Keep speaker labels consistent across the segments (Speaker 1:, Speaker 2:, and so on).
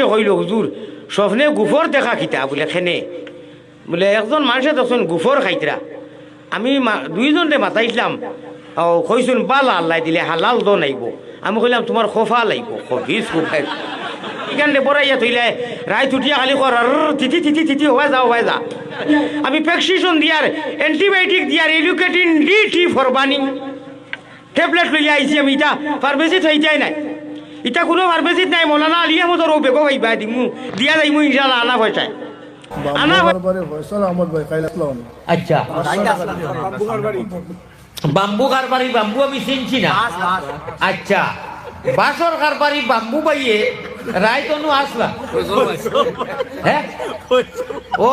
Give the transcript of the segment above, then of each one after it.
Speaker 1: মানুষে হইল হুজুর। স্বপ্নে গুফর দেখা খিতা বলে খেনে। বলে একজন মানুষে দেখুন গুফর খাইতরা। আমি দুইজনরে মাতাইছিলাম ও কইছুন বালা আল্লাহ দিলে হালাল দো নাইব। আমি কইলাম তোমার খোফা লাগব খফিস খোফাই এখানে বড়াইয়া থইলে রায় তুটিয়া খালি কর তিথি তিথি তিথি হওয়া যা হওয়া যা আমি প্রেসক্রিপশন দিয়ার, অ্যান্টিবায়োটিক দিয়ার, educating D T for burning tablet লইয়া আইছি আমি, ইটা ফার্মেসিত হইতাই নাই। ইটা কোনো ফার্মেসিত নাই মৌলানা আলিয়া মতো বেগো পাইবা দিমু দিয়া যাইমু ইনশাল্লাহ আনা পয়সায় আনা
Speaker 2: আহমদ
Speaker 3: আচ্ছা। বাম্বু কারবারি বাম্বু আমি চিনছি না? আচ্ছা। বাসর কারবারি বাম্বু বাইয়ে রায় তনু আসলা হ্যাঁ ও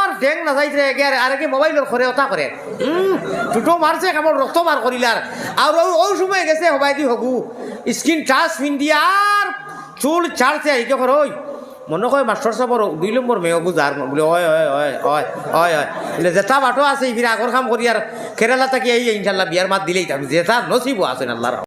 Speaker 3: ঠেং না গের আর কি মোবাইলের ঘরে ওটা করে দুটো মারছে কেমন রক্ত বার করিলার আর ওই সময় গেছে, হবাই দি হগু। স্কিন টাচ পিন্দি আর চুল ছাড়ছে এইটা করে ওই মনে কয় মাস্টার সাহেবর দুই নম্বর মেয়ে বুঝার বলে ওয় ওয় ওয় ওয় ওয় ওয় বলে, জেঠা বাটো আছে ইফিরে আগর কাম করি আর কেরালা থাকি এই ইনশাল্লাহ বিয়ার মাত দিলেই জেঠা নসিবও আছে আল্লাহর